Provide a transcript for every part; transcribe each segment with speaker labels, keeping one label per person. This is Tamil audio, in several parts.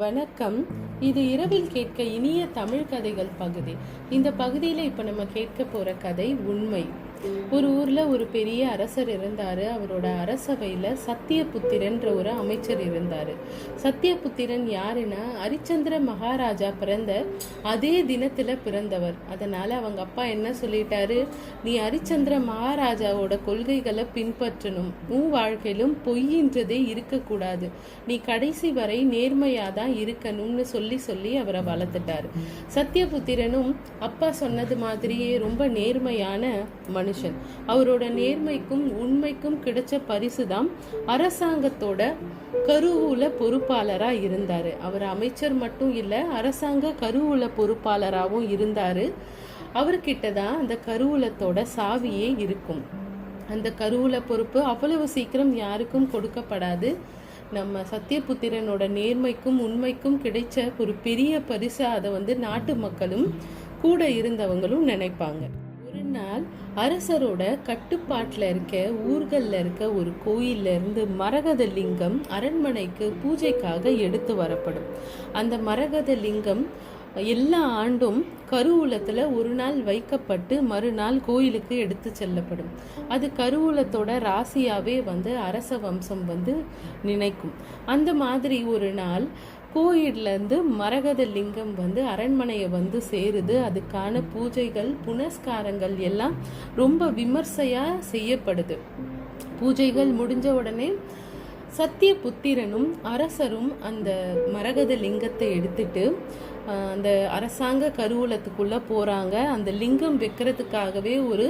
Speaker 1: வணக்கம். இது இரவில் கேட்க இனிய தமிழ் கதைகள் பகுதி. இந்த பகுதியில் இப்போ நம்ம கேட்க போகிற கதை உண்மை. ஒரு ஊரில் ஒரு பெரிய அரசர் இருந்தார். அவரோட அரசவையில் சத்தியபுத்திரன்ற ஒரு அமைச்சர் இருந்தார். சத்தியபுத்திரன் யாருன்னா ஹரிச்சந்திர மகாராஜா பிறந்த அதே தினத்தில் பிறந்தவர். அதனால் அவங்க அப்பா என்ன சொல்லிட்டாரு? நீ ஹரிச்சந்திர மகாராஜாவோட கொள்கைகளை பின்பற்றணும். உன் வாழ்க்கையிலும் பொய்யின்றதே இருக்கக்கூடாது. நீ கடைசி வரை நேர்மையாக தான் இருக்கணும்னு சொல்லி சொல்லி அவரை வளர்த்துட்டாரு. சத்தியபுத்திரனும் அப்பா சொன்னது மாதிரியே ரொம்ப நேர்மையான மனுஷன். அவரோட நேர்மைக்கும் உண்மைக்கும் கிடைச்ச பரிசு தான் அரசாங்கத்தோட கருவூல பொறுப்பாளரா இருந்தாரு. அவர் அமைச்சர் மட்டும் இல்ல அரசாங்க கருவூல பொறுப்பாளராகவும் இருந்தாரு. அவர்கிட்ட தான் அந்த கருவூலத்தோட சாவியே இருக்கும். அந்த கருவூல பொறுப்பு அவ்வளவு சீக்கிரம் யாருக்கும் கொடுக்கப்படாது. நம்ம சத்தியபுத்திரனோட நேர்மைக்கும் உண்மைக்கும் கிடைச்ச ஒரு பெரிய பரிசு அதை வந்து நாட்டு மக்களும் கூட இருந்தவங்களும் நினைப்பாங்க. ஒரு நாள் அரசரோட கட்டுப்பாட்டில் இருக்க ஊர்களில் இருக்க ஒரு கோயில்ல இருந்து மரகத லிங்கம் அரண்மனைக்கு பூஜைக்காக எடுத்து வரப்படும். அந்த மரகத லிங்கம் எல்லா ஆண்டும் கருவூலத்தில் ஒரு நாள் வைக்கப்பட்டு மறுநாள் கோயிலுக்கு எடுத்து செல்லப்படும். அது கருவூலத்தோட ராசியாவே வந்து அரச வம்சம் வந்து நினைக்கும். அந்த மாதிரி ஒரு நாள் கோயிலேருந்து மரகத லிங்கம் வந்து அரண்மனையை வந்து சேருது. அதுக்கான பூஜைகள் புனஸ்காரங்கள் எல்லாம் ரொம்ப விமர்சையாக செய்யப்படுது. பூஜைகள் முடிஞ்ச உடனே சத்திய புத்திரனும் அரசரும் அந்த மரகத லிங்கத்தை எடுத்துட்டு அந்த அரசாங்க கருவூலத்துக்குள்ளே போகிறாங்க அந்த லிங்கம் வைக்கிறதுக்காகவே ஒரு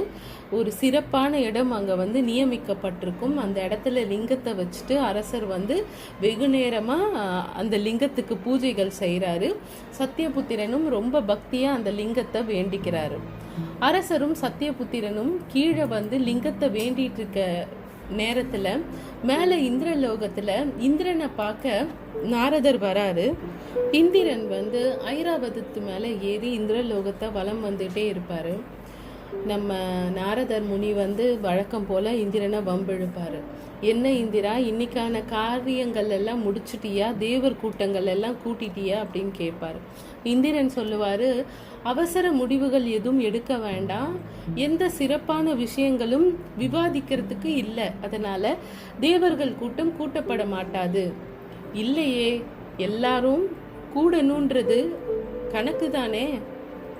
Speaker 1: ஒரு சிறப்பான இடம் அங்கே வந்து நியமிக்கப்பட்டிருக்கும். அந்த இடத்துல லிங்கத்தை வச்சுட்டு அரசர் வந்து வெகு நேரமாக அந்த லிங்கத்துக்கு பூஜைகள் செய்கிறாரு சத்தியபுத்திரனும் ரொம்ப பக்தியாக அந்த லிங்கத்தை வேண்டிக்கிறாரு. அரசரும் சத்தியபுத்திரனும் கீழே வந்து லிங்கத்தை வேண்டிகிட்டு இருக்க நேரத்தில் மேலே இந்திரலோகத்தில் இந்திரனை பார்க்க நாரதர் வராரு. இந்திரன் வந்து ஐராவதத்து மேலே ஏறி இந்திரலோகத்தை வலம் வந்துட்டே இருப்பார். நம்ம நாரதர் முனி வந்து வழக்கம் போல் இந்திரனை வம்பிழுப்பார் என்ன இந்திரா இன்னைக்கான காரியங்கள் எல்லாம் முடிச்சிட்டியா? தேவர் கூட்டங்கள் எல்லாம் கூட்டிட்டியா? அப்படின்னு கேட்பாரு இந்திரன் சொல்லுவார் அவசர முடிவுகள் எதுவும் எடுக்க வேண்டாம். எந்த சிறப்பான விஷயங்களும் விவாதிக்கிறதுக்கு இல்லை. அதனால் தேவர்கள் கூட்டம் கூட்டப்பட மாட்டாது. இல்லையே எல்லாரும் கூடணுன்றது கணக்கு தானே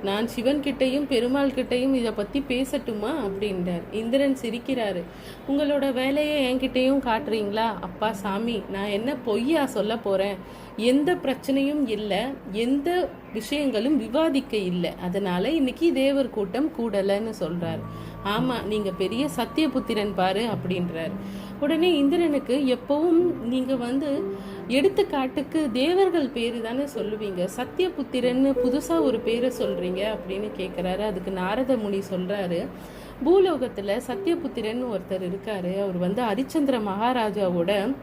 Speaker 1: நான் சிவன் கிட்டையும் பெருமாள் கிட்டையும் இதை பத்தி பேசட்டுமா? அப்படின்றார். இந்திரன் சிரிக்கிறாரு. உங்களோட வேலையை என்கிட்டையும் காட்டுறீங்களா? அப்பா சாமி நான் என்ன பொய்யா சொல்ல போறேன்? எந்த பிரச்சனையும் இல்லை. எந்த விஷயங்களும் விவாதிக்க இல்லை. அதனால இன்னைக்கு தேவர் கூட்டம் கூடலைன்னு சொல்றாரு. ஆமா நீங்க பெரிய சத்தியபுத்திரன் பாரு அப்படின்றார். உடனே இந்திரனுக்கு எப்பவும் நீங்க வந்து எடுத்துக்காட்டுக்கு தேவர்கள் பேரு தானே சொல்லுவீங்க. சத்தியபுத்திரன்னு புதுசா ஒரு பேரை சொல்றீங்க அப்படின்னு கேட்குறாரு அதுக்கு நாரத முனி சொல்றாரு. பூலோகத்துல சத்தியபுத்திரன் ஒருத்தர் இருக்காரு. அவர் வந்து ஹரிச்சந்திர மகாராஜாவோட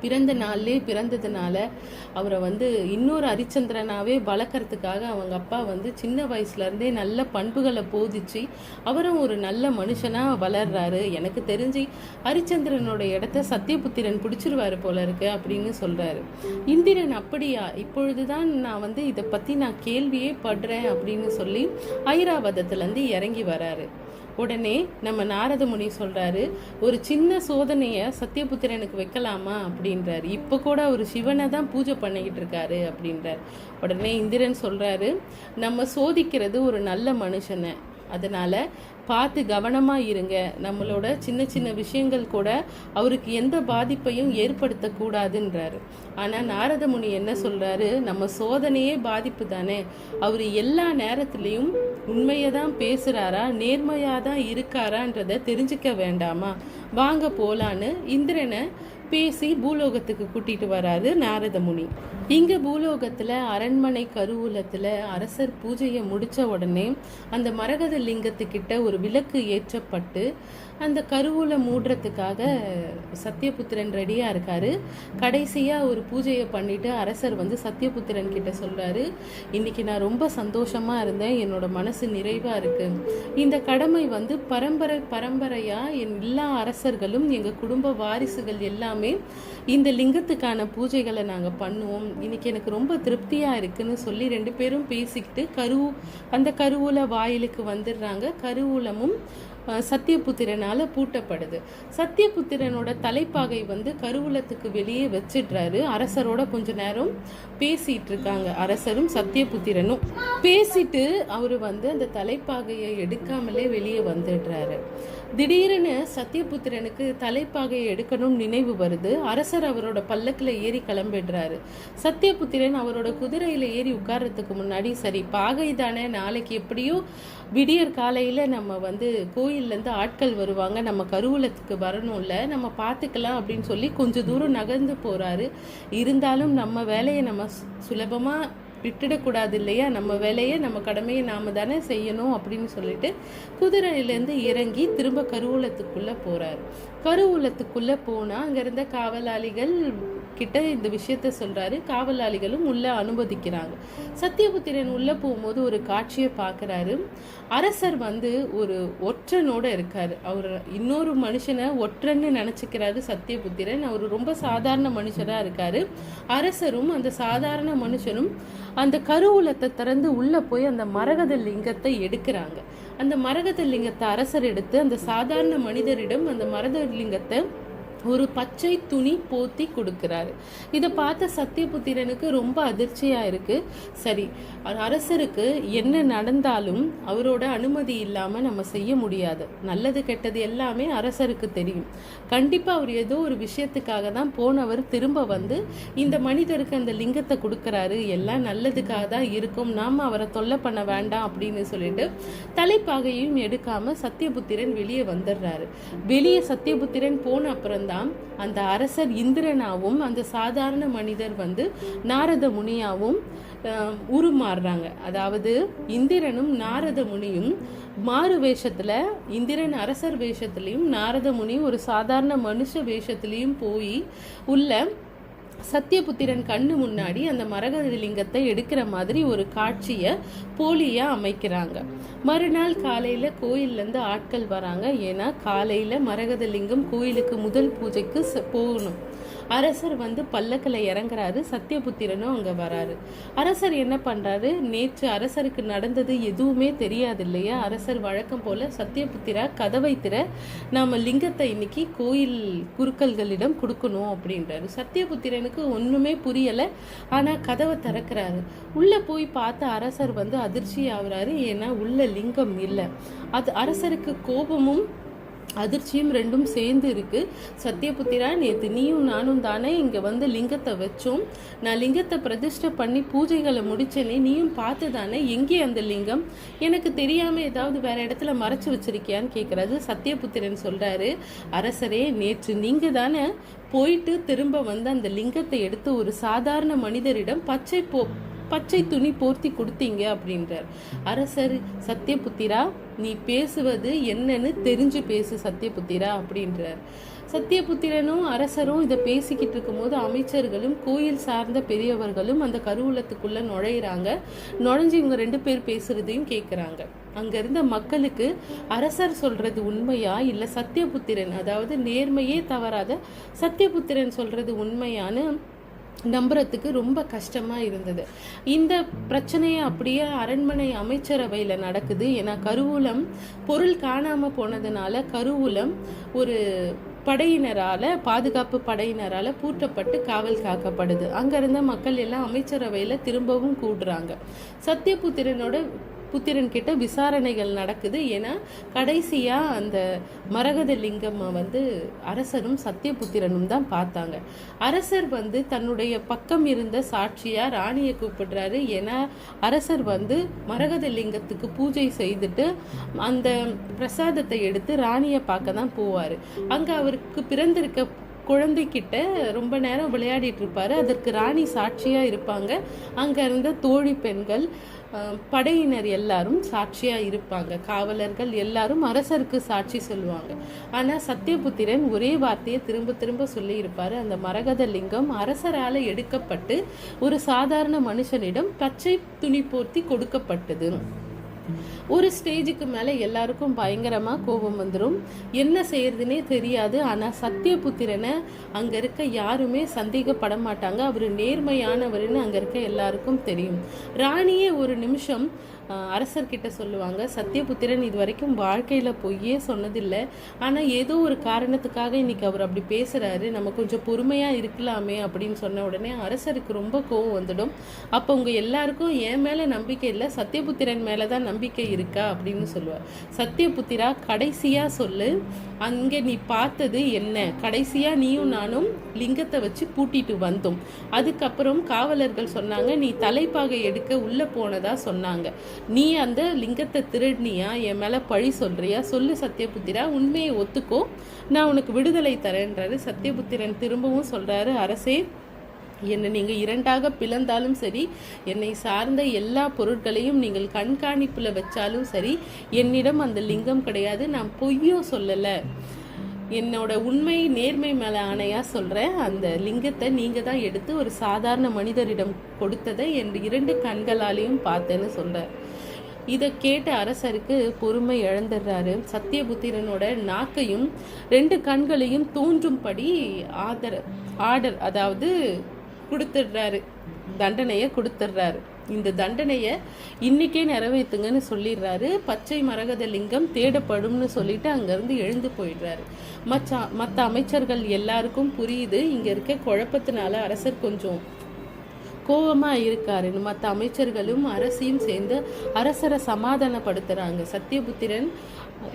Speaker 1: பிறந்த நாள்லேயே பிறந்ததுனால அவரை வந்து இன்னொரு ஹரிச்சந்திரனாவே வளர்க்கறதுக்காக அவங்க அப்பா வந்து சின்ன வயசுலேருந்தே நல்ல பண்புகளை போதிச்சு அவரும் ஒரு நல்ல மனுஷனாக வளர்றாரு. எனக்கு தெரிஞ்சு ஹரிச்சந்திரனோட இடத்த சத்தியபுத்திரன் பிடிச்சிருவாரு போல இருக்கு அப்படின்னு சொல்கிறாரு இந்திரன் அப்படியா? இப்பொழுதுதான் நான் வந்து இதை பற்றி நான் கேள்வியே படுறேன் அப்படின்னு சொல்லி ஐராவதத்துலேருந்து இறங்கி வராரு. உடனே நம்ம நாரத முனி சொல்கிறாரு ஒரு சின்ன சோதனையை சத்தியபுத்திரனுக்கு வைக்கலாமா? அப்படின்றாரு. இப்போ கூட அவர் சிவனை தான் பூஜை பண்ணிக்கிட்டு இருக்காரு அப்படின்றார். உடனே இந்திரன் சொல்கிறாரு நம்ம சோதிக்கிறது ஒரு நல்ல மனுஷனை. அதனால பார்த்து கவனமாக இருங்க. நம்மளோட சின்ன சின்ன விஷயங்கள் கூட அவருக்கு எந்த பாதிப்பையும் ஏற்படுத்தக்கூடாதுன்றாரு. ஆனால் நாரதமுனி என்ன சொல்கிறாரு நம்ம சோதனையே பாதிப்பு தானே. அவர் எல்லா நேரத்துலையும் உண்மையை தான் பேசுகிறாரா நேர்மையாக தான் இருக்காரான்றத தெரிஞ்சுக்க வேண்டாமா? வாங்க போலான்னு இந்திரனை பேசி பூலோகத்துக்கு கூட்டிட்டு வராரு நாரத முனி இங்க பூலோகத்துல அரண்மனை கருவூலத்துல அரசர் பூஜையை முடிச்ச உடனே அந்த மரகத லிங்கத்துக்கிட்ட ஒரு விளக்கு ஏற்றப்பட்டு அந்த கருவூலை மூடுறதுக்காக சத்தியபுத்திரன் ரெடியாக இருக்கார். கடைசியாக ஒரு பூஜையை பண்ணிவிட்டு அரசர் வந்து சத்தியபுத்திரன் கிட்ட சொல்கிறாரு இன்றைக்கி நான் ரொம்ப சந்தோஷமாக இருந்தேன். என்னோடய மனசு நிறைவாக இருக்குது இந்த கடமை வந்து பரம்பரை பரம்பரையாக என் எல்லா அரசர்களும் எங்கள் குடும்ப வாரிசுகள் எல்லாமே இந்த லிங்கத்துக்கான பூஜைகளை நாங்கள் பண்ணுவோம். இன்னைக்கு எனக்கு ரொம்ப திருப்தியாக இருக்குன்னு சொல்லி ரெண்டு பேரும் பேசிக்கிட்டு கரு அந்த கருவூல வாயிலுக்கு வந்துடுறாங்க. கருவூலமும் சத்தியபுத்திரனால் பூட்டப்படுது. சத்தியபுத்திரனோட தலைப்பாகை வந்து கருவூலத்துக்கு வெளியே வச்சிடுறாரு. அரசரோட கொஞ்ச நேரம் பேசிட்டு இருக்காங்க அரசரும் சத்தியபுத்திரனும் பேசிட்டு அவர் வந்து அந்த தலைப்பாகையை எடுக்காமலே வெளியே வந்துடுறாரு. திடீரென சத்தியபுத்திரனுக்கு தலைப்பாகையை எடுக்கணும் நினைவு வருது. அரசர் அவரோட பல்லக்கில் ஏறி கிளம்பிடுறாரு சத்தியபுத்திரன் அவரோட குதிரையில் ஏறி உட்கார்றதுக்கு முன்னாடி சரி பாகை தானே நாளைக்கு எப்படியோ விடியற் காலையில் நம்ம வந்து கோயிலேருந்து ஆட்கள் வருவாங்க நம்ம கருவூலத்துக்கு வரணும்ல நம்ம பார்த்துக்கலாம் அப்படின்னு சொல்லி கொஞ்ச தூரம் நகர்ந்து போகிறாரு இருந்தாலும் நம்ம வேலையை நம்ம சு- விட்டுடக்கூடாது இல்லையா நம்ம வேலையை நம்ம கடமையை நாம் தானே செய்யணும் அப்படின்னு சொல்லிட்டு குதிரையிலேருந்து இறங்கி திரும்ப கருவூலத்துக்குள்ளே போகிறார் கருவூலத்துக்குள்ளே போனால் அங்கே இருந்த காவலாளிகள் கிட்ட இந்த விஷயத்த சொல்கிறாரு காவலாளிகளும் உள்ளே அனுமதிக்கிறாங்க. சத்தியபுத்திரன் உள்ளே போகும்போது ஒரு காட்சியை பார்க்குறாரு. அரசர் வந்து ஒரு ஒற்றனோட இருக்கார். அவர் இன்னொரு மனுஷனை ஒற்றன்னு நினச்சிக்கிறாரு சத்தியபுத்திரன். அவர் ரொம்ப சாதாரண மனுஷராக இருக்கார். அரசரும் அந்த சாதாரண மனுஷனும் அந்த கருவூலத்தை திறந்து உள்ளே போய் அந்த மரகத லிங்கத்தை எடுக்கிறாங்க. அந்த மரகத லிங்கத்தை அரசர் எடுத்து அந்த சாதாரண மனிதரிடம் அந்த மரத லிங்கத்தை ஒரு பச்சை துணி போத்தி கொடுக்கிறாரு. இதை பார்த்த சத்தியபுத்திரனுக்கு ரொம்ப அதிர்ச்சியாக இருக்குது சரி அரசருக்கு என்ன நடந்தாலும் அவரோட அனுமதி இல்லாமல் நம்ம செய்ய முடியாது. நல்லது கெட்டது எல்லாமே அரசருக்கு தெரியும். கண்டிப்பாக அவர் ஏதோ ஒரு விஷயத்துக்காக தான் போனவர் திரும்ப வந்து இந்த மனிதருக்கு அந்த லிங்கத்தை கொடுக்குறாரு. எல்லாம் நல்லதுக்காக தான் இருக்கும். நாம் அவரை தொல்லை பண்ண வேண்டாம் அப்படின்னு சொல்லிட்டு தலைப்பாகையும் எடுக்காமல் சத்தியபுத்திரன் வெளியே வந்துடுறாரு. வெளியே சத்தியபுத்திரன் போன அப்புறம் தான் அந்த அரசர் இந்திரனாவும் அந்த சாதாரண மனிதர் வந்து நாரத முனியாவும் உருமாறுறாங்க. அதாவது இந்திரனும் நாரத முனியும் மாறு வேஷத்தில் இந்திரன் அரசர் வேஷத்துலேயும் நாரத முனி ஒரு சாதாரண மனுஷ வேஷத்துலேயும் போய் உள்ள சத்தியபுத்திரன் கண்ணு முன்னாடி அந்த மரகத லிங்கத்தை எடுக்கிற மாதிரி ஒரு காட்சியை போலியா அமைக்கிறாங்க. மறுநாள் காலையில கோயில்ல இருந்து ஆட்கள் வராங்க. ஏன்னா காலையில மரகத லிங்கம் கோயிலுக்கு முதல் பூஜைக்கு போகணும். அரசர் வந்து பல்லக்கில் இறங்குறாரு சத்தியபுத்திரனும் அங்கே வராரு. அரசர் என்ன பண்ணுறாரு நேற்று அரசருக்கு நடந்தது எதுவுமே தெரியாது இல்லையா? அரசர் வழக்கம் போல் சத்தியபுத்திரா கதவை திற நாம் லிங்கத்தை இன்னைக்கு கோயில் குருக்கள்களிடம் கொடுக்கணும் அப்படின்றாரு. சத்தியபுத்திரனுக்கு ஒன்றுமே புரியலை ஆனால் கதவை திறக்கிறாரு. உள்ளே போய் பார்த்த அரசர் வந்து அதிர்ச்சி ஆகுறாரு. ஏன்னா உள்ள லிங்கம் இல்லை. அது அரசருக்கு கோபமும் அதிர்ச்சியும் ரெண்டும் சேர்ந்து இருக்கு. சத்தியபுத்திரா நேற்று நீயும் நானும் தானே இங்கே வந்து லிங்கத்தை வச்சோம். நான் லிங்கத்தை பிரதிஷ்டை பண்ணி பூஜைகளை முடிச்சேனே நீயும் பார்த்து தானே எங்கே அந்த லிங்கம்? எனக்கு தெரியாமல் ஏதாவது வேற இடத்துல மறைச்சு வச்சிருக்கியான்னு கேக்குறாரு சத்தியபுத்திரன் சொல்கிறாரு அரசரே நேற்று நீங்கள் தானே போயிட்டு திரும்ப வந்து அந்த லிங்கத்தை எடுத்து ஒரு சாதாரண மனிதரிடம் பச்சை போ பச்சை துணி போர்த்தி கொடுத்தீங்க அப்படின்றார். அரசர் சத்தியபுத்திரா நீ பேசுவது என்னன்னு தெரிஞ்சு பேசு சத்தியபுத்திரா அப்படின்றார். சத்தியபுத்திரனும் அரசரும் இதை பேசிக்கிட்டு இருக்கும்போது அமைச்சர்களும் கோயில் சார்ந்த பெரியவர்களும் அந்த கருவூலத்துக்குள்ள நுழையிறாங்க. நுழைஞ்சு இவங்க ரெண்டு பேர் பேசுறதையும் கேட்குறாங்க அங்கிருந்த மக்களுக்கு அரசர் சொல்றது உண்மையா இல்ல சத்தியபுத்திரன் அதாவது நேர்மையே தவறாத சத்தியபுத்திரன் சொல்றது உண்மையான்னு நம்புறதுக்கு ரொம்ப கஷ்டமாக இருந்தது. இந்த பிரச்சனையை அப்படியே அரண்மனை அமைச்சரவையில் நடக்குது. ஏன்னா கருவூலம் பொருள் காணாமல் போனதுனால கருவூலம் ஒரு படையினரால் பாதுகாப்பு படையினரால் பூட்டப்பட்டு காவல் காக்கப்படுது. அங்கேருந்த மக்கள் எல்லாம் அமைச்சரவையில் திரும்பவும் கூடுறாங்க. சத்தியபுத்திரனோட புத்திரன் கிட்ட விசாரணைகள் நடக்குது. ஏன்னா கடைசியா அந்த மரகத லிங்கம்மா வந்து அரசரும் சத்தியபுத்திரனும் தான் பார்த்தாங்க. அரசர் வந்து தன்னுடைய பக்கம் இருந்த சாட்சியா ராணியை கூப்பிடுறாரு. ஏன்னா அரசர் வந்து மரகத லிங்கத்துக்கு பூஜை செய்துட்டு அந்த பிரசாதத்தை எடுத்து ராணியை பார்க்க தான் போவார். அங்க அவருக்கு பிறந்திருக்க குழந்தைக்கிட்ட ரொம்ப நேரம் விளையாடிட்டு இருப்பாரு. அதற்கு ராணி சாட்சியா இருப்பாங்க. அங்க இருந்த தோழி பெண்கள் படையினர் எல்லாரும் சாட்சியா இருப்பாங்க. காவலர்கள் எல்லாரும் அரசருக்கு சாட்சி சொல்லுவாங்க. ஆனா சத்தியபுத்திரன் ஒரே வார்த்தையை திரும்ப திரும்ப சொல்லி இருப்பாரு அந்த மரகத லிங்கம் அரசரால எடுக்கப்பட்டு ஒரு சாதாரண மனுஷனிடம் பச்சை துணி போர்த்தி கொடுக்கப்பட்டது. ஒரு ஸ்டேஜுக்கு மேலே எல்லாருக்கும் பயங்கரமாக கோபம் வந்துடும் என்ன செய்யறதுனே தெரியாது. ஆனால் சத்தியபுத்திரனை அங்கே இருக்க யாருமே சந்தேகப்பட மாட்டாங்க. அவர் நேர்மையானவர்னு அங்கே இருக்க எல்லாருக்கும் தெரியும். ராணியே ஒரு நிமிஷம் அரசர்கிட்ட சொல்லுவாங்க சத்தியபுத்திரன் இது வரைக்கும் வாழ்க்கையில் பொய்யே சொன்னதில்லை. ஆனால் ஏதோ ஒரு காரணத்துக்காக இன்றைக்கி அவர் அப்படி பேசுகிறாரு நம்ம கொஞ்சம் பொறுமையாக இருக்கலாமே அப்படின்னு சொன்ன உடனே அரசருக்கு ரொம்ப கோவம் வந்துடும். அப்போ உங்கள் எல்லாருக்கும் என் மேலே நம்பிக்கை இல்லை சத்தியபுத்திரன் மேலே தான் நம்பிக்கை இருக்கா? அப்படின்னு சொல்லுவார். சத்தியபுத்திரா கடைசியாக சொல்லு. அங்கே நீ பார்த்தது என்ன? கடைசியாக நீயும் நானும் லிங்கத்தை வச்சு பூட்டிட்டு வந்தோம். அதுக்கப்புறம் காவலர்கள் சொன்னாங்க நீ தலைப்பாகை எடுக்க உள்ளே போனதாக சொன்னாங்க. நீ அந்த லிங்கத்தை திருடினியா? என் மேலே பழி சொல்றியா? சொல்லு சத்தியபுத்திரா உண்மையை ஒத்துக்கோ. நான் உனக்கு விடுதலை தரேன்றாரு சத்தியபுத்திரன் திரும்பவும் சொல்றாரு அரசே என்னை நீங்கள் இரண்டாக பிளந்தாலும் சரி என்னை சார்ந்த எல்லா பொருட்களையும் நீங்கள் கண்காணிப்பில் வச்சாலும் சரி என்னிடம் அந்த லிங்கம் கிடையாது. நான் பொய்யும் சொல்லலை. என்னோட உண்மை நேர்மை மேலே ஆணையாக சொல்கிறேன் அந்த லிங்கத்தை நீங்கள் தான் எடுத்து ஒரு சாதாரண மனிதரிடம் கொடுத்ததை என் இரண்டு கண்களாலேயும் பார்த்தேன்னு சொல்கிறேன் இதை கேட்ட அரசருக்கு பொறுமை இழந்துடுறாரு. சத்தியபுத்திரனோட நாக்கையும் ரெண்டு கண்களையும் தோன்றும்படி ஆதர ஆர்டர் அதாவது கொடுத்துடுறாரு. தண்டனையை கொடுத்துடுறாரு. இந்த தண்டனையை இன்னைக்கே நிறைவேற்றுங்கன்னு சொல்லிடுறாரு. பச்சை மரகத லிங்கம் தேடப்படும்னு சொல்லிட்டு அங்கேருந்து எழுந்து போயிடுறாரு. மச்ச மற்ற அமைச்சர்கள் எல்லாருக்கும் புரியுது. இங்கே இருக்க குழப்பத்தினால அரசர் கொஞ்சம் கோவமா இருக்காருன்னு மற்ற அமைச்சர்களும் அரசியும் சேர்ந்து அரசரை சமாதானப்படுத்துறாங்க. சத்தியபுத்திரன்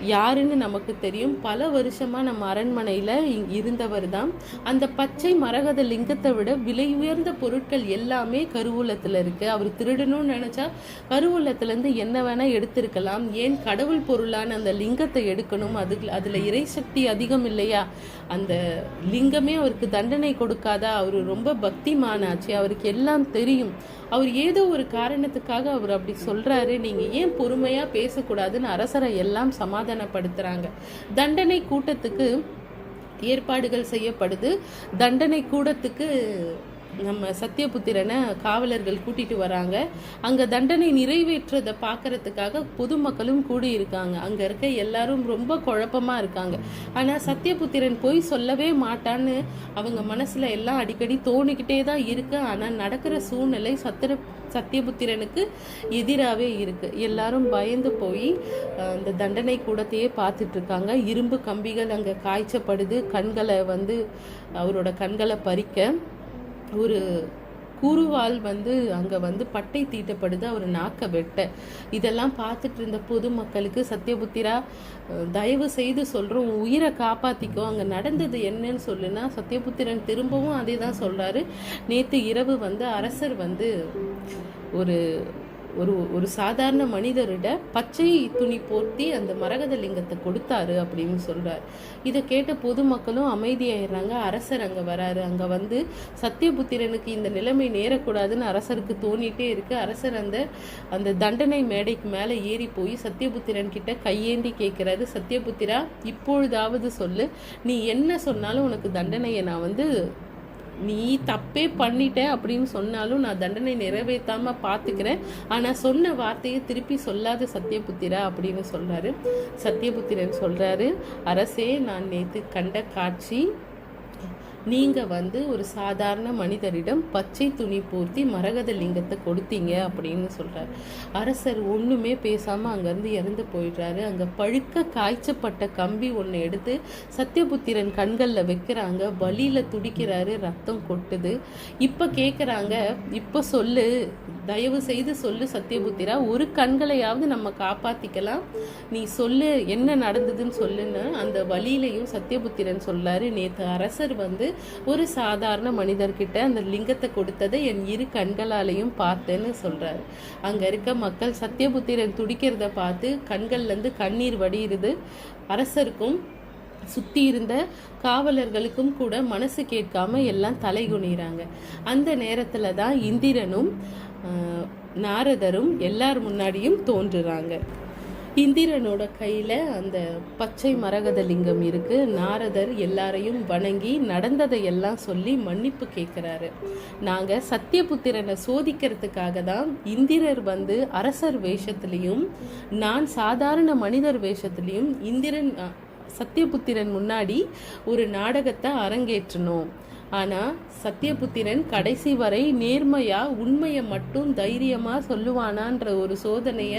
Speaker 1: யாருன்னு நமக்கு தெரியும். பல வருஷமா நம்ம அரண்மனையில இருந்தவர் தான் அந்த பச்சை மரகத லிங்கத்தை விட விலை உயர்ந்த பொருட்கள் எல்லாமே கருவூலத்துல இருக்கு. அவர் திருடணும்னு நினைச்சா கருவூலத்துல இருந்து என்ன வேணா எடுத்திருக்கலாம். ஏன் கடவுள் பொருளான அந்த லிங்கத்தை எடுக்கணும்? அது அதுல இறை சக்தி அதிகம் இல்லையா? அந்த லிங்கமே அவருக்கு தண்டனை கொடுக்காதா? அவர் ரொம்ப பக்திமானாச்சு. அவருக்கு எல்லாம் தெரியும். அவர் ஏதோ ஒரு காரணத்துக்காக அவர் அப்படி சொல்கிறாரு நீங்கள் ஏன் பொறுமையாக பேசக்கூடாதுன்னு அரசரை எல்லாம் சமாதானப்படுத்துகிறாங்க தண்டனை கூட்டத்துக்கு ஏற்பாடுகள் செய்யப்படுது. தண்டனை கூடத்துக்கு நம்ம சத்தியபுத்திரனை காவலர்கள் கூட்டிட்டு வராங்க. அங்க தண்டனை நிறைவேற்றதை பார்க்கறதுக்காக பொதுமக்களும் கூடி இருக்காங்க அங்க இருக்க எல்லாரும் ரொம்ப குழப்பமா இருக்காங்க. ஆனா சத்தியபுத்திரன் போய் சொல்லவே மாட்டான்னு அவங்க மனசுல எல்லாம் அடிக்கடி தோணிக்கிட்டே தான் இருக்கு. ஆனா நடக்கிற சூழ்நிலை சத்திர சத்தியபுத்திரனுக்கு எதிராகவே இருக்கு. எல்லாரும் பயந்து போய் அந்த தண்டனை கூடத்தையே பார்த்துட்டு இருக்காங்க. இரும்பு கம்பிகள் அங்கே காய்ச்சப்படுது. கண்களை வந்து அவரோட கண்களை பறிக்க. ஒரு குருவால் வந்து அங்கே வந்து பட்டை தீட்டப்படுது அவர் நாக்க வெட்ட. இதெல்லாம் பார்த்துட்டு இருந்த பொதுமக்களுக்கு சத்யபுத்திரா தயவு செய்து சொல்கிறோம் உயிரை காப்பாற்றிக்கோ அங்கே நடந்தது என்னன்னு சொல்லுனா சத்யபுத்திரன் திரும்பவும் அதே தான் சொல்கிறாரு நேற்று இரவு வந்து அரசர் வந்து ஒரு ஒரு ஒரு சாதாரண மனிதரிட பச்சை துணி போர்த்தி அந்த மரகத லிங்கத்தை கொடுத்தாரு அப்படின்னு சொல்றார். இதை கேட்ட பொதுமக்களும் அமைதியாயிடுறாங்க. அரசர் அங்க வராரு. அங்க வந்து சத்தியபுத்திரனுக்கு இந்த நிலைமை நேரக்கூடாதுன்னு அரசருக்கு தோணிட்டே இருக்கு. அரசர் அந்த அந்த தண்டனை மேடைக்கு மேலே ஏறி போய் சத்தியபுத்திரன் கிட்ட கையேந்தி கேட்கிறாரு. சத்தியபுத்திரா இப்பொழுதாவது சொல்லு. நீ என்ன சொன்னாலும் உனக்கு தண்டனையை நான் வந்து நீ தப்பே பண்ணிட்ட அப்படின்னு சொன்னாலும் நான் தண்டனை நிறைவேற்றாம பார்த்துக்கிறேன். ஆனால் சொன்ன வார்த்தையை திருப்பி சொல்லாத சத்தியபுத்திரா அப்படின்னு சொல்றாரு. சத்தியபுத்திரன் சொல்றாரு அரசே நான் நேற்று கண்ட காட்சி நீங்கள் வந்து ஒரு சாதாரண மனிதரிடம் பச்சை துணி பூர்த்தி மரகத லிங்கத்தை கொடுத்தீங்க அப்படின்னு சொல்கிறார் அரசர் ஒன்றுமே பேசாமல் அங்கேருந்து இறந்து போயிடுறாரு. அங்கே பழுக்க காய்ச்சப்பட்ட கம்பி ஒன்று எடுத்து சத்தியபுத்திரன் கண்களில் வைக்கிறாங்க. வலியில் துடிக்கிறாரு ரத்தம் கொட்டுது. இப்போ கேட்குறாங்க இப்போ சொல்லு தயவு செய்து சொல்லு சத்தியபுத்திரா ஒரு கண்களையாவது நம்ம காப்பாற்றிக்கலாம் நீ சொல்லு என்ன நடந்ததுன்னு சொல்லுன்னு அந்த வழியிலையும் சத்தியபுத்திரன் சொல்லாரு. நேற்று அரசர் வந்து ஒரு சாதாரண மனிதர்கிட்ட அந்த லிங்கத்தை கொடுத்ததை என் இரு கண்களாலையும் பார்த்தேன்னு சொல்றாரு. அங்கே இருக்க மக்கள் சத்தியபுத்திரன் துடிக்கிறத பார்த்து கண்கள்லேருந்து கண்ணீர் வடிகிறது அரசருக்கும் சுத்தி இருந்த காவலர்களுக்கும் கூட மனசு கேட்காம எல்லாம் தலைகுனிறாங்க அந்த நேரத்துல தான் இந்திரனும் நாரதரும் எல்லார் முன்னாடியும் தோன்றுறாங்க. இந்திரனோட கையில் அந்த பச்சை மரகத லிங்கம் இருக்குது நாரதர் எல்லாரையும் வணங்கி நடந்ததை எல்லாம் சொல்லி மன்னிப்பு கேட்குறாரு நாங்கள் சத்தியபுத்திரனை சோதிக்கிறதுக்காக தான் இந்திரர் வந்து அரசர் வேஷத்துலேயும் நான் சாதாரண மனிதர் வேஷத்துலேயும் இந்திரன் சத்தியபுத்திரன் முன்னாடி ஒரு நாடகத்தை அரங்கேற்றணும். ஆனா சத்தியபுத்திரன் கடைசி வரை நேர்மையா உண்மையை மட்டும் தைரியமா சொல்லுவானான்ற ஒரு சோதனைய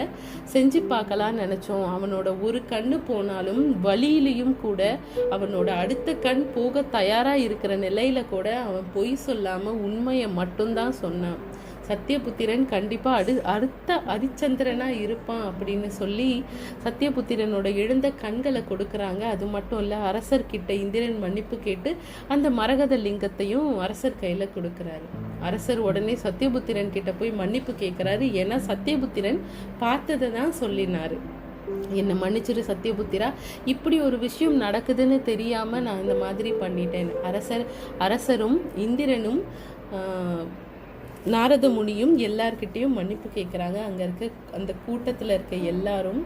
Speaker 1: செஞ்சு பார்க்கலாம் நினைச்சோம். அவனோட ஒரு கண்ணு போனாலும் வழியிலையும் கூட அவனோட அடுத்த கண் போக தயாரா இருக்கிற நிலையில கூட அவன் பொய் சொல்லாம உண்மையை மட்டும்தான் சொன்னான். சத்தியபுத்திரன் கண்டிப்பாக அடு அடுத்த அரிச்சந்திரனாக இருப்பான் அப்படின்னு சொல்லி சத்தியபுத்திரனோட எழுந்த கண்களை கொடுக்குறாங்க. அது மட்டும் இல்லை அரசர்கிட்ட இந்திரன் மன்னிப்பு கேட்டு அந்த மரகத லிங்கத்தையும் அரசர் கையில் கொடுக்குறாரு. அரசர் உடனே சத்தியபுத்திரன் கிட்ட போய் மன்னிப்பு கேட்குறாரு ஏன்னா சத்தியபுத்திரன் பார்த்ததை தான் சொல்லினார். என்னை மன்னிச்சிரு சத்தியபுத்திரா இப்படி ஒரு விஷயம் நடக்குதுன்னு தெரியாமல் நான் இந்த மாதிரி பண்ணிட்டேன். அரசர் அரசரும் இந்திரனும் நாரத முனியும் எல்லார்கிட்டேயும் மன்னிப்பு கேட்குறாங்க அங்கே இருக்க அந்த கூட்டத்தில் இருக்க எல்லாரும்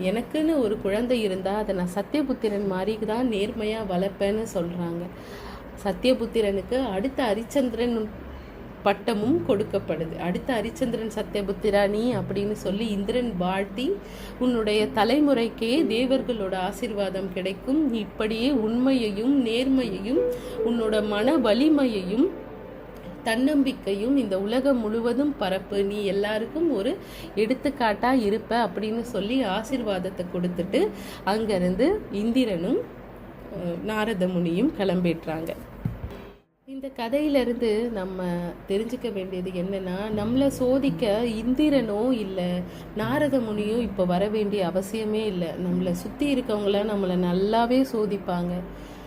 Speaker 1: எனக்குன்னு ஒரு குழந்தை இருந்தால் அதை நான் சத்தியபுத்திரன் மாதிரி தான் நேர்மையாக வளர்ப்பேன்னு சொல்கிறாங்க சத்தியபுத்திரனுக்கு அடுத்த ஹரிச்சந்திரன் பட்டமும் கொடுக்கப்படுது. அடுத்த ஹரிச்சந்திரன் சத்தியபுத்திரா நீ? அப்படின்னு சொல்லி இந்திரன் வாழ்த்தி உன்னுடைய தலைமுறைக்கே தேவர்களோட ஆசீர்வாதம் கிடைக்கும். இப்படியே உண்மையையும் நேர்மையையும் உன்னோட மன வலிமையையும் தன்னம்பிக்கையும் இந்த உலகம் முழுவதும் பரப்பு. நீ எல்லாருக்கும் ஒரு எடுத்துக்காட்டாக இருப்ப அப்படின்னு சொல்லி ஆசீர்வாதத்தை கொடுத்துட்டு அங்கிருந்து இந்திரனும் நாரத முனியும் கிளம்பிடுறாங்க. இந்த கதையிலிருந்து நம்ம தெரிஞ்சுக்க வேண்டியது என்னன்னா நம்மளை சோதிக்க இந்திரனோ இல்லை நாரத முனியோ இப்போ வர வேண்டிய அவசியமே இல்லை. நம்மளை சுற்றி இருக்கவங்கள நம்மளை நல்லாவே சோதிப்பாங்க.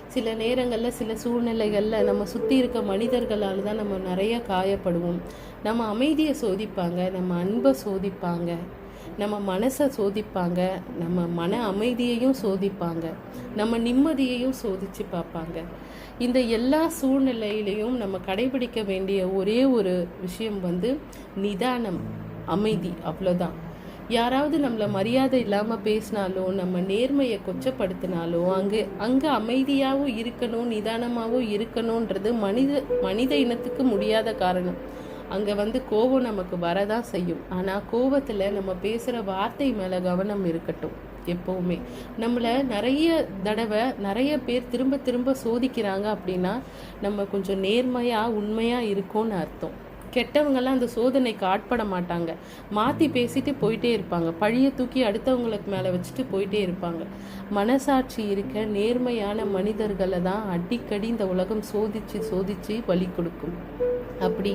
Speaker 1: சில நேரங்களில் சில சூழ்நிலைகளில் நம்ம சுற்றி இருக்க மனிதர்களால் தான் நம்ம நிறைய காயப்படுவோம். நம்ம அமைதியை சோதிப்பாங்க நம்ம அன்பை சோதிப்பாங்க நம்ம மனசை சோதிப்பாங்க நம்ம மன அமைதியையும் சோதிப்பாங்க நம்ம நிம்மதியையும் சோதித்து பார்ப்பாங்க. இந்த எல்லா சூழ்நிலையிலையும் நம்ம கடைபிடிக்க வேண்டிய ஒரே ஒரு விஷயம் வந்து நிதானம் அமைதி அவ்வளோதான் யாராவது நம்மளை மரியாதை இல்லாமல் பேசினாலோ நம்ம நேர்மையை கொச்சப்படுத்தினாலோ அங்கே அங்கே அமைதியாகவும் இருக்கணும் நிதானமாகவும் இருக்கணுன்றது மனித மனித இனத்துக்கு முடியாத காரணம். அங்கே வந்து கோபம் நமக்கு வரதான் செய்யும். ஆனால் கோபத்தில் நம்ம பேசுகிற வார்த்தை மேலே கவனம் இருக்கட்டும் எப்போவுமே. நம்மளை நிறைய தடவை நிறைய பேர் திரும்ப திரும்ப சோதிக்கிறாங்க அப்படின்னா நம்ம கொஞ்சம் நேர்மையாக உண்மையாக இருக்கோன்னு அர்த்தம். கெட்டவங்கெல்லாம் அந்த சோதனைக்கு ஆட்பட மாட்டாங்க. மாற்றி பேசிட்டு போயிட்டே இருப்பாங்க. பழியை தூக்கி அடுத்தவங்களுக்கு மேலே வச்சுட்டு போயிட்டே இருப்பாங்க. மனசாட்சி இருக்க நேர்மையான மனிதர்களை தான் அடிக்கடி இந்த உலகம் சோதிச்சு சோதிச்சு வழி கொடுக்கும். அப்படி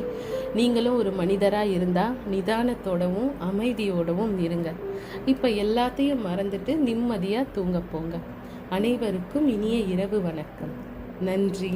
Speaker 1: நீங்களும் ஒரு மனிதராக இருந்தால் நிதானத்தோடவும் அமைதியோடவும் இருங்க. இப்போ எல்லாத்தையும் மறந்துட்டு நிம்மதியாக தூங்க போங்க. அனைவருக்கும் இனிய இரவு வணக்கம். நன்றி.